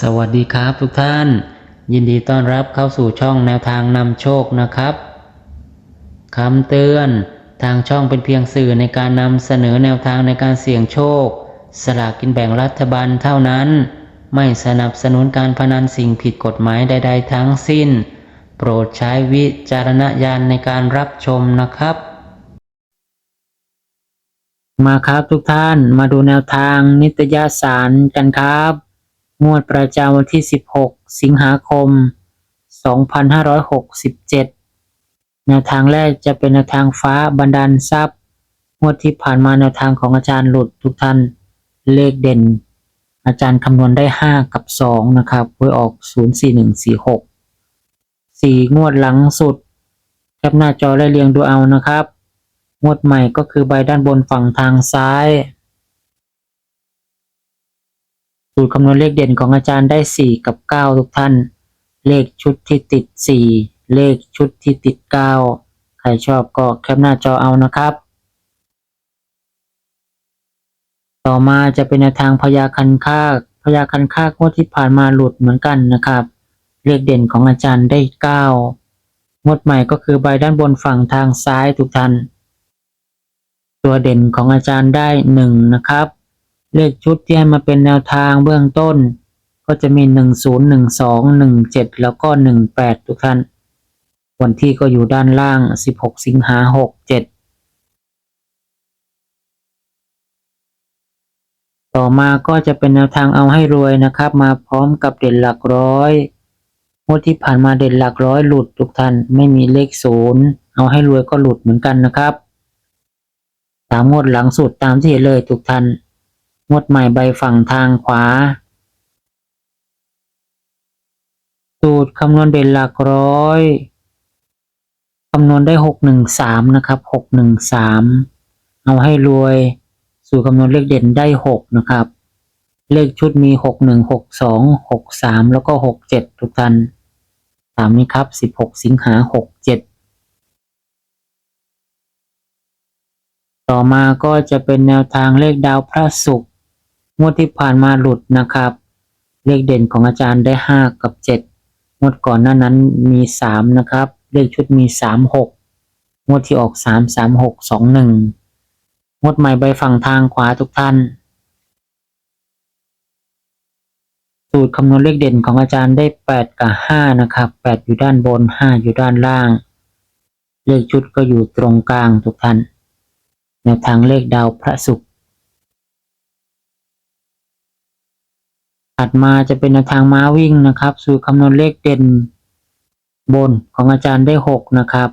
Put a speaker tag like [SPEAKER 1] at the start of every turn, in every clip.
[SPEAKER 1] สวัสดีครับทุกท่าน ยินดีต้อนรับเข้าสู่ช่องแนวทางนำโชคนะครับคำเตือนทางช่องเป็นเพียงสื่อในการนำเสนอแนวทางในการเสี่ยงโชค สลากกินแบ่งรัฐบาลเท่านั้น ไม่สนับสนุนการพนันสิ่งผิดกฎหมายใด ๆ ทั้งสิ้น โปรดใช้วิจารณญาณในการรับชมนะครับ มาครับทุกท่านมาดูแนวทางนิตยสารกันครับ งวดประจำวันที่ 16 สิงหาคม 2567แนวทางแรกจะเป็นแนวทางฟ้าบันดาลทรัพย์ งวดที่ผ่านมาแนวทางของอาจารย์หลุดทุกท่านเลขเด่น อาจารย์คำนวณได้ 5 กับ 2 นะครับไว้ออก 04146 4 งวดหลังสุดแคปหน้าจอได้เรียงดูเอานะครับ งวดใหม่ก็คือใบด้านบนฝั่งทางซ้าย สูตรคำนวณเลขเด่นของอาจารย์ได้ 4 กับ 9 ทุกท่าน เลขชุดที่ติด 4 เลขชุดที่ติด 9 ใครชอบก็แคปหน้าจอเอานะครับ ต่อมาจะเป็นทางพยาคันคาก พยาคันคากงวดที่ผ่านมาหลุดเหมือนกันนะครับ เลขเด่นของอาจารย์ได้ 9 งวดใหม่ก็คือใบด้านบนฝั่งทางซ้ายทุกท่าน ตัวเด่นของอาจารย์ได้ 1 นะครับ เลขชุดที่ให้มาเป็นแนวทางเบื้องต้น ก็จะมี 10 12 17 แล้วก็ 18 ทุกท่าน วันที่ก็อยู่ด้านล่าง 16 สิงหา 67 ต่อมาก็จะเป็นแนวทางเอาให้รวยนะครับ มาพร้อมกับเด่นหลักร้อยงวดที่ผ่านมาเด่นหลักร้อยหลุดทุกท่านไม่มีเลขศูนย์เอาให้รวยก็หลุดเหมือนกันนะครับตามงวดหลังสุดตามที่เห็นเลยทุกท่าน งดใหม่ใบฝั่งทางขวา สูตรคำนวณเด่นหลักร้อยคำนวณได้หกหนึ่งสามนะครับหกหนึ่งสามเอาให้รวย สูตรคำนวณเลขเด่นได้หกนะครับ เลขชุดมีหกหนึ่งหกสองหกสามแล้วก็หกเจ็ดทุกท่านตามนี้ครับสิบหกสิงหาหกเจ็ดต่อมาก็จะเป็นแนวทางเลขดาวพระศุกร์ งวดที่ผ่านมาหลุดนะครับ เลขเด่นของอาจารย์ได้ห้ากับเจ็ดงวดก่อนหน้านั้นมีสามนะครับ เลขชุดมีสามหกงวดที่ออกสามสามหกสองหนึ่งงวดใหม่ใบฝั่งทางขวาทุกท่าน สูตรคำนวณเลขเด่นของอาจารย์ได้แปดกับห้านะครับแปดอยู่ด้านบนห้าอยู่ด้านล่าง เลขชุดก็อยู่ตรงกลางทุกท่านแนวทางเลขดาวพระศุกร์ ถัดมาจะเป็นแนวทางม้าวิ่งนะครับ สูตรคำนวณเลขเด่นบนของอาจารย์ได้หกนะครับ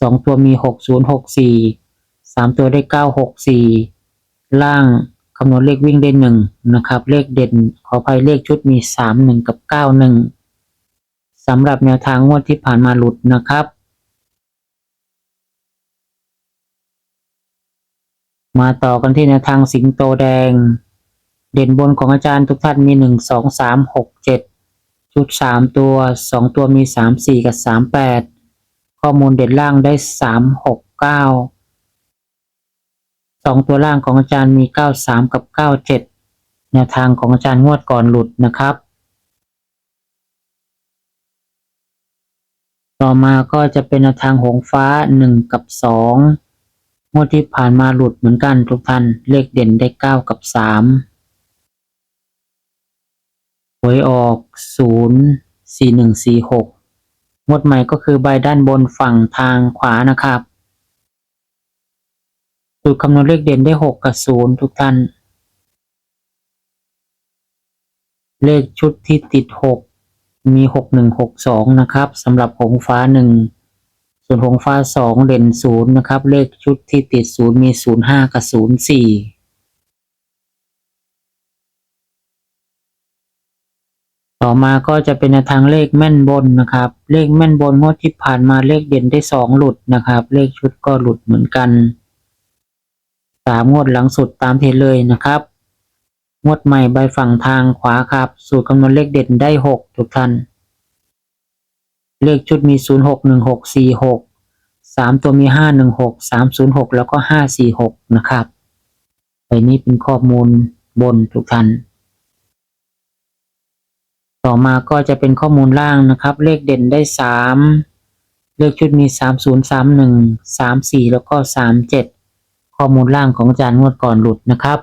[SPEAKER 1] สองตัวมีหกศูนย์หกสี่สามตัวได้เก้าหกสี่ล่างคำนวณเลขวิ่งได้หนึ่งนะครับ เลขเด่นขออภัยเลขชุดมีสามหนึ่งกับเก้าหนึ่งสำหรับแนวทางงวดที่ผ่านมาหลุดนะครับ มาต่อกันที่แนวทางสิงโตแดง เด่นบนของอาจารย์ทุกท่านมีหนึ่งสองสามหกเจ็ดชุดสามตัวสองตัวมีสามสี่กับสามแปดข้อมูลเด่นล่างได้สามหกเก้าสองตัวล่างของอาจารย์มีเก้าสามกับเก้าเจ็ดแนวทางของอาจารย์งวดก่อนหลุดนะครับ ต่อมาก็จะเป็นแนวทางหงฟ้าหนึ่งกับสองงวดที่ผ่านมาหลุดเหมือนกันทุกท่านเลขเด่นได้เก้ากับสาม หวยออกศูนย์สี่หนึ่งสี่หกงวดใหม่ก็คือใบด้านบนฝั่งทางขวานะครับสูตรคำนวณเลขเด่นได้หกกับศูนย์ทุกท่าน เลขชุดที่ติดหกมีหกหนึ่งหกสองนะครับสำหรับหงฟ้าหนึ่งส่วนหงฟ้าสองเด่นศูนย์นะครับ เลขชุดที่ติดศูนย์มีศูนย์ห้ากับศูนย์สี่ ต่อมาก็จะเป็นทางเลขแม่นบนนะครับ เลขแม่นบนงวดที่ผ่านมาเลขเด่นได้สองหลุดนะครับ เลขชุดก็หลุดเหมือนกันสามงวดหลังสุดตามเทเลยนะครับ งวดใหม่ใบฝั่งทางขวาครับ สูตรคำนวณเลขเด่นได้หกทุกท่าน เลขชุดมีศูนย์หกหนึ่งหกสี่หกสามตัวมีห้าหนึ่งหกสามศูนย์หกแล้วก็ห้าสี่หกนะครับใบนี้เป็นข้อมูลบนทุกท่าน ต่อมาก็จะเป็นข้อมูลล่างนะครับ เลขเด่นได้สามเลขชุดมีสามศูนย์สามหนึ่งสามสี่แล้วก็สามเจ็ดข้อมูลล่างของอาจารย์งวดก่อนหลุดนะครับ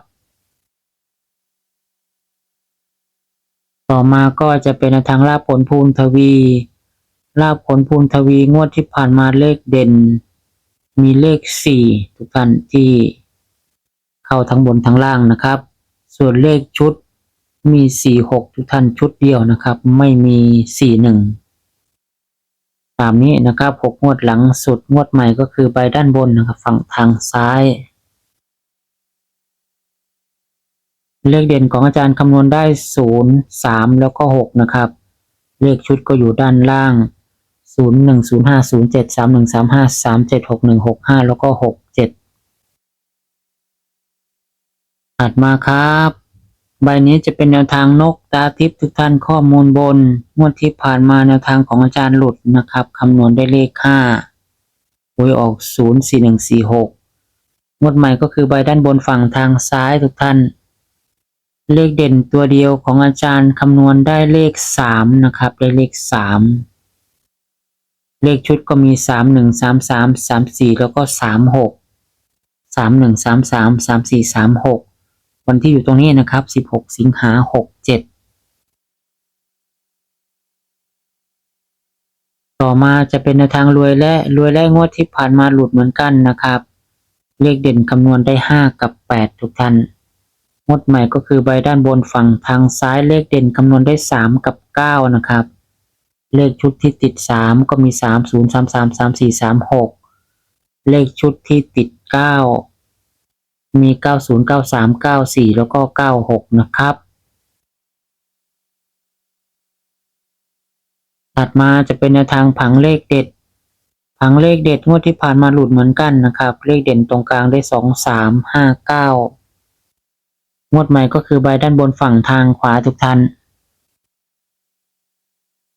[SPEAKER 1] ต่อมาก็จะเป็นทางลาภผลภูมิทวีลาภผลภูมิทวีงวดที่ผ่านมาเลขเด่น มีเลขสี่ทุกท่านที่เข้าทั้งบนทั้งล่างนะครับ ส่วนเลขชุด มีสี่หกทุกท่านชุดเดียวนะครับ ไม่มีสี่หนึ่งตามนี้นะครับหกงวดหลังสุดงวดใหม่ก็คือใบด้านบนนะครับฝั่งทางซ้าย เลขเด่นของอาจารย์คำนวณได้ศูนย์สามแล้วก็หกนะครับ เลขชุดก็อยู่ด้านล่างศูนย์หนึ่งศูนย์ห้าศูนย์เจ็ดสามหนึ่งสามห้าสามเจ็ดหกหนึ่งหกห้าแล้วก็หกเจ็ดถัดมาครับ ใบนี้จะเป็นแนวทางนกตาทิพย์ทุกท่านข้อมูลบนงวดที่ผ่านมาแนวทางของอาจารย์หลุดนะครับคำนวณได้เลขห้าหวยออก 04146งวดใหม่ก็คือใบด้านบนฝั่งทางซ้ายทุกท่าน เลขเด่นตัวเดียวของอาจารย์คำนวณได้เลข 3 นะครับ ได้เลข 3 เลขชุดก็มี 3 1 3 3 3 4 แล้วก็ 3 6 3 1 3 3 3 4 3 6 วันที่อยู่ตรงนี้นะครับสิบหกสิงหาหกเจ็ดต่อมาจะเป็นแนวทางรวยและรวยและงวดที่ผ่านมาหลุดเหมือนกันนะครับ เลขเด่นคำนวณได้ห้ากับแปดทุกท่านงวดใหม่ก็คือใบด้านบนฝั่งทางซ้ายเลขเด่นคำนวณได้สามกับเก้านะครับ เลขชุดที่ติดสามก็มีสามศูนย์สามสามสามสี่สามหกเลขชุดที่ติดเก้า มี 90 93 94 แล้วก็ 96 นะครับ ถัดมาจะเป็นในทางผังเลขเด็ด ผังเลขเด็ดงวดที่ผ่านมาหลุดเหมือนกันนะครับ เลขเด่นตรงกลางได้ 2 3 5 9งวดใหม่ก็คือใบด้านบนฝั่งทางขวาทุกท่าน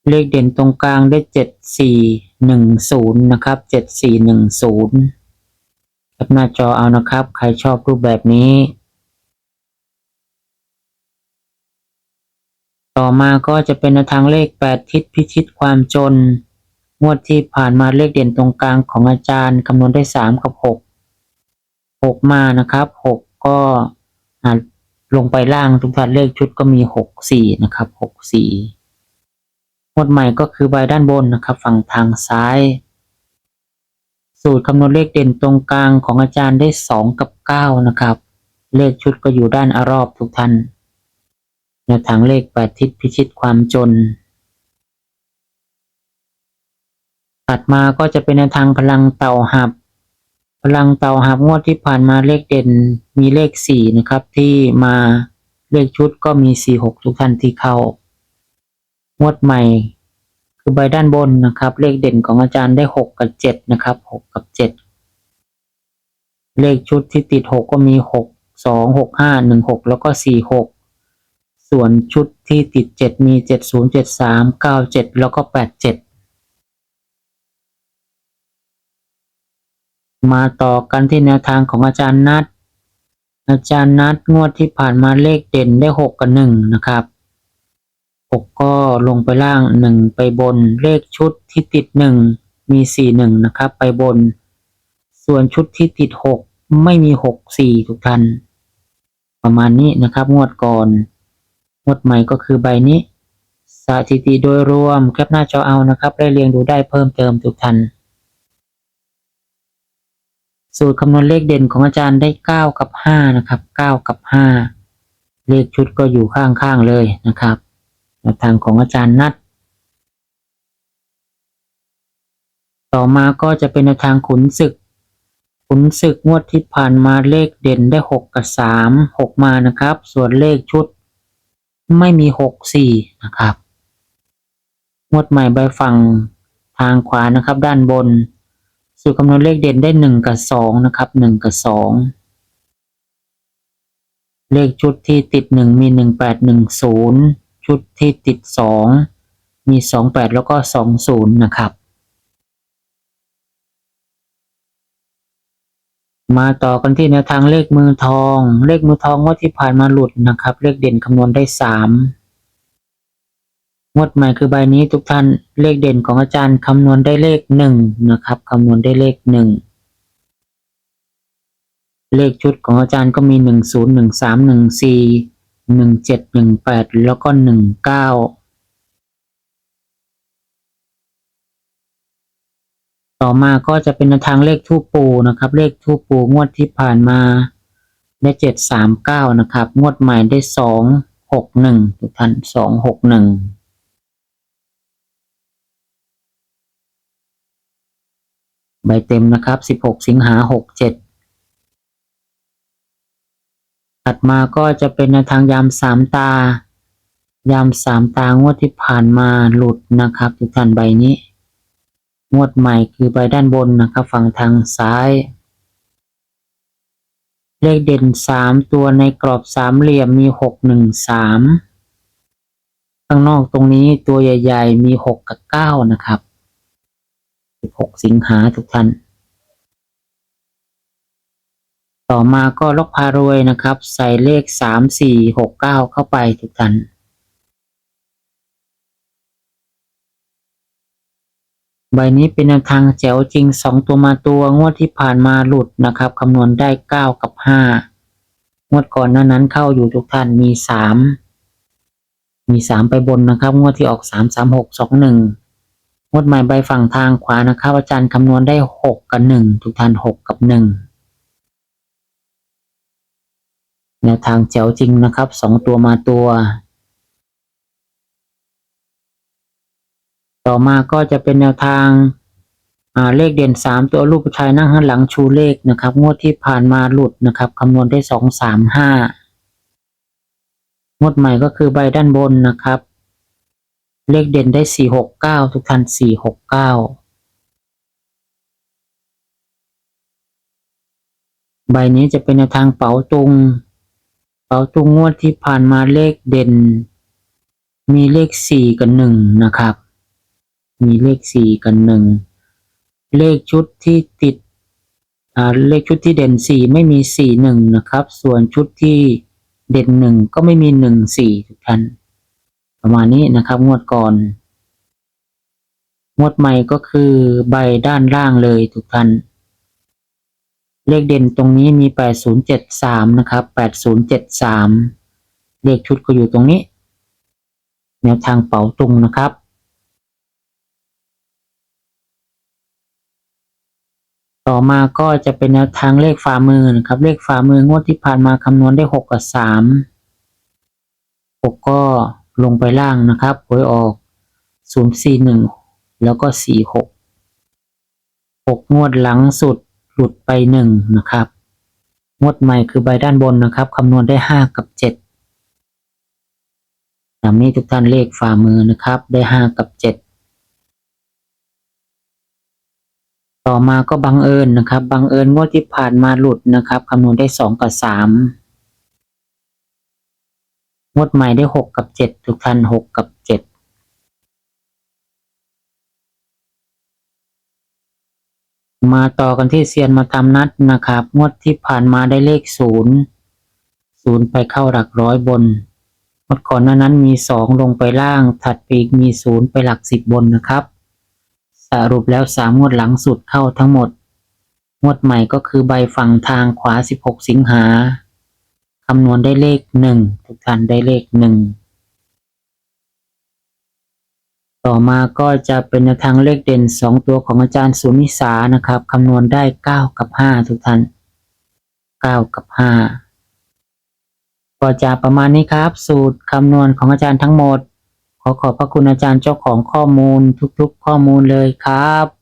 [SPEAKER 1] เลขเด่นตรงกลางได้ 7410 นะครับ 7410 ปหน้าจอเอานะครับ ใครชอบรูปแบบนี้ ต่อมาก็จะเป็นแนวทางเลขแปดทิศพิชิตความจน งวดที่ผ่านมาเลขเด่นตรงกลางของอาจารย์คำนวณได้สามกับหกหกมานะครับหกก็ลงไปล่างทุกท่านเลขชุดก็มีหกสี่นะครับหกสี่งวดใหม่ก็คือใบด้านบนนะครับ ฝั่งทางซ้าย สูตรคำนวณเลขเด่นตรงกลางของอาจารย์ได้สองกับเก้านะครับ เลขชุดก็อยู่ด้านอารอบทุกท่านแนวทางเลขแปดทิศพิชิตความจนถัดมาก็จะเป็นแนวทางพลังเต่าหับ พลังเต่าหับงวดที่ผ่านมาเลขเด่นมีเลขสี่นะครับที่มาเลขชุดก็มีสี่หกทุกท่านที่เข้างวดใหม่ คือใบด้านบนนะครับ เลขเด่นของอาจารย์ได้หกกับเจ็ดนะครับหกกับเจ็ดเลขชุดที่ติดหกก็มีหกสองหกห้าหนึ่งหกแล้วก็สี่หกส่วนชุดที่ติดเจ็ดมีเจ็ดศูนย์เจ็ดสามเก้าเจ็ดแล้วก็แปดเจ็ดมาต่อกันที่แนวทางของอาจารย์นัดอาจารย์นัดงวดที่ผ่านมาเลขเด่นได้หกกับหนึ่งนะครับ หกก็ลงไปล่างหนึ่งไปบนเลขชุดที่ติดหนึ่งมีสี่หนึ่งนะครับ ไปบน ส่วนชุดที่ติดหกไม่มีหกสี่ทุกท่านประมาณนี้นะครับ งวดก่อน งวดใหม่ก็คือใบนี้สถิติโดยรวมแคปหน้าจอเอานะครับได้เรียงดูได้เพิ่มเติมทุกท่านสูตรคำนวณเลขเด่นของอาจารย์ได้เก้ากับห้านะครับเก้ากับห้าเลขชุดก็อยู่ข้างๆเลยนะครับ แนวทางของอาจารย์นัดต่อมาก็จะเป็นแนวทางขุนศึก ขุนศึกงวดที่ผ่านมาเลขเด่นได้ 6 กับ 3 6 มานะครับ ส่วนเลขชุดไม่มี 6 4 นะครับ งวดใหม่ใบฝั่งทางขวานะครับ ด้านบน สู่รคำนวณเลขเด่นได้ 1 กับ 2 นะครับ 1 กับ 2 เลขชุดที่ติด 1 มี 1810 ชุดที่ติดสองมีสองแปดแล้วก็สองศูนย์นะครับ มาต่อกันที่แนวทางเลขมือทอง เลขมือทองงว่าที่ผ่านมาหลุดนะครับ เลขเด่นคำนวณได้สามงวดใหม่คือใบนี้ทุกท่านเลขเด่นของอาจารย์คำนวณได้เลขหนึ่งนะครับคำนวณได้เลขหนึ่งเลขชุดของอาจารย์ก็มีหนึ่งศูนย์หนึ่งสามหนึ่งสี่ หนึ่งเจ็ดหนึ่งแปดแล้วก็หนึ่งเก้าต่อมาก็จะเป็นทางเลขทูปปูนะครับ เลขทูปปูงวดที่ผ่านมาได้เจ็ดสามเก้านะครับ งวดใหม่ได้สองหกหนึ่งทุกท่านสองหกหนึ่งใบเต็มนะครับสิบหกสิงหาหกเจ็ด ถัดมาก็จะเป็นในทางยามสามตา ยามสามตางวดที่ผ่านมาหลุดนะครับทุกท่านใบนี้ งวดใหม่คือใบด้านบนนะครับ ฝั่งทางซ้าย เลขเด่นสามตัวในกรอบสามเหลี่ยมมีหกหนึ่งสามข้างนอกตรงนี้ตัวใหญ่ ๆ มีหกกับเก้านะครับสิบหกสิงหาทุกท่าน ต่อมาก็ล็อกพารวยนะครับ ใส่เลข 3 4 6 9 เข้าไปทุกท่านใบนี้เป็นทางแจ๋วจริง 2 ตัวมาตัวงวดที่ผ่านมาหลุดนะครับคำนวณได้ 9 กับ 5 งวดก่อนหน้านั้นเข้าอยู่ทุกท่านมี 3 มี 3 ไปบนนะครับ งวดที่ออก 3 3 6 2 1 งวดใหม่ใบฝั่งทางขวานะครับ อาจารย์คำนวณได้ 6 กับ 1 ทุกท่าน 6 กับ 1 แนวทางแจ๋วจริงนะครับสองตัวมาตัว ต่อมาก็จะเป็นแนวทางาเลขเด่นสามตัวรูปผู้ชายนั่งข้างหลังชูเลขนะครับ งวดที่ผ่านมาหลุดนะครับคำนวณได้สองสามห้างวดใหม่ก็คือใบด้านบนนะครับ เลขเด่นได้สี่หกเก้าทุกท่านสี่หกเก้าใบนี้จะเป็นแนวทางเป๋าตุง เป๋าตุงงวดที่ผ่านมาเลขเด่น มีเลขสี่กับหนึ่งนะครับ มีเลขสี่กับหนึ่งเลขชุดที่ติดเลขชุดที่เด่นสี่ไม่มีสี่หนึ่งนะครับ ส่วนชุดที่เด่นหนึ่งก็ไม่มีหนึ่งสี่ทุกท่านประมาณนี้นะครับ งวดก่อน งวดใหม่ก็คือใบด้านล่างเลยทุกท่าน เลขเด่นตรงนี้มีแปดศูนย์เจ็ดสามนะครับแปดศูนย์เจ็ดสามเลขชุดก็อยู่ตรงนี้ แนวทางเป๋าตุงนะครับ ต่อมาก็จะเป็นแนวทางเลขฝ่ามือนะครับ เลขฝ่ามืองวดที่ผ่านมาคำนวณได้หกกับสามหกก็ลงไปล่างนะครับหวยออกศูนย์สี่หนึ่งแล้วก็สี่หกหกงวดหลังสุด หลุดไปหนึ่งนะครับ งวดใหม่คือใบด้านบนนะครับคำนวณได้ห้ากับเจ็ดตามนี้ทุกท่านเลขฝ่ามือนะครับ ได้ห้ากับเจ็ดต่อมาก็บังเอิญนะครับบังเอิญงวดที่ผ่านมาหลุดนะครับคำนวณได้สองกับสามงวดใหม่ได้หกกับเจ็ดทุกท่านหกกับเจ็ด มาต่อกันที่เซียนมาทำนัดนะครับ งวดที่ผ่านมาได้เลขศูนย์ศูนย์ไปเข้าหลักร้อยบนงวดก่อนหน้านั้นมีสองลงไปล่าง ถัดไปอีกมีศูนย์ไปหลักสิบบนนะครับ สรุปแล้วสามงวดหลังสุดเข้าทั้งหมด งวดใหม่ก็คือใบฝั่งทางขวา 16 สิงหาคำนวณได้เลขหนึ่งทุกท่านได้เลขหนึ่ง ต่อมาก็จะเป็นแนวทางเลขเด่นสองตัวของอาจารย์สุนิสานะครับคำนวณได้เก้ากับห้าทุกท่านเก้ากับห้าก็จะประมาณนี้ครับ สูตรคำนวณของอาจารย์ทั้งหมด ขอขอบพระคุณอาจารย์เจ้าของข้อมูลทุกๆ ข้อมูลเลยครับ